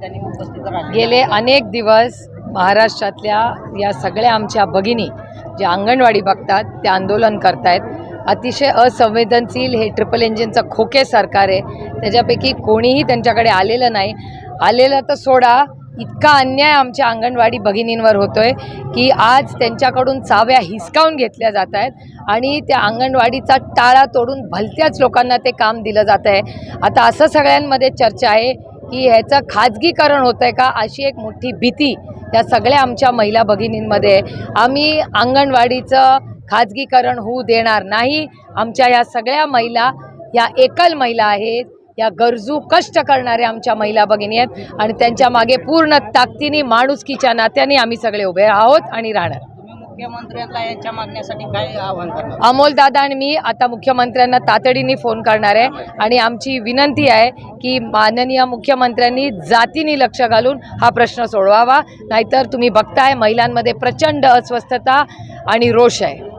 गेले अनेक दिवस महाराष्ट्रातल्या या सगळ्या आमच्या भगिनी ज्या अंगणवाडी बघतात त्या आंदोलन करतायत. अतिशय असंवेदनशील हे ट्रिपल इंजिनचं खोके सरकार आहे. त्याच्यापैकी कोणीही त्यांच्याकडे आलेलं नाही. आलेलं तर सोडा इतका अन्याय आमच्या अंगणवाडी भगिनींवर होतोय की आज त्यांच्याकडून चाव्या हिसकावून घेतल्या जात आहेत आणि त्या अंगणवाडीचा टाळा तोडून भलत्याच लोकांना ते काम दिलं जात आहे आता असं सगळ्यांमध्ये चर्चा आहे की ह्याचं खाजगीकरण होतं आहे का अशी एक मोठी भीती या सगळ्या आमच्या महिला भगिनींमध्ये आम्ही अंगणवाडीचं खाजगीकरण होऊ देणार नाही. आमच्या या सगळ्या महिला या एकल महिला आहेत. या गरजू कष्ट करणाऱ्या आमच्या महिला भगिनी आहेत. आणि त्यांच्या मागे पूर्ण ताकदीने माणुसकीच्या नात्याने आम्ही सगळे उभे आहोत आणि राहणार. मुख्यमंत्र्यांना यांच्या मागण्यासाठी काय आव्हान करणार? अमोल दादा आणि मी आता मुख्यमंत्र्यांना तातडीने फोन करणार आहे. आणि आमची विनंती आहे की माननीय मुख्यमंत्र्यांनी जातीने लक्ष घालून हा प्रश्न सोडवावा. नाहीतर तुम्ही बघताय महिलांमध्ये प्रचंड अस्वस्थता आणि रोष आहे.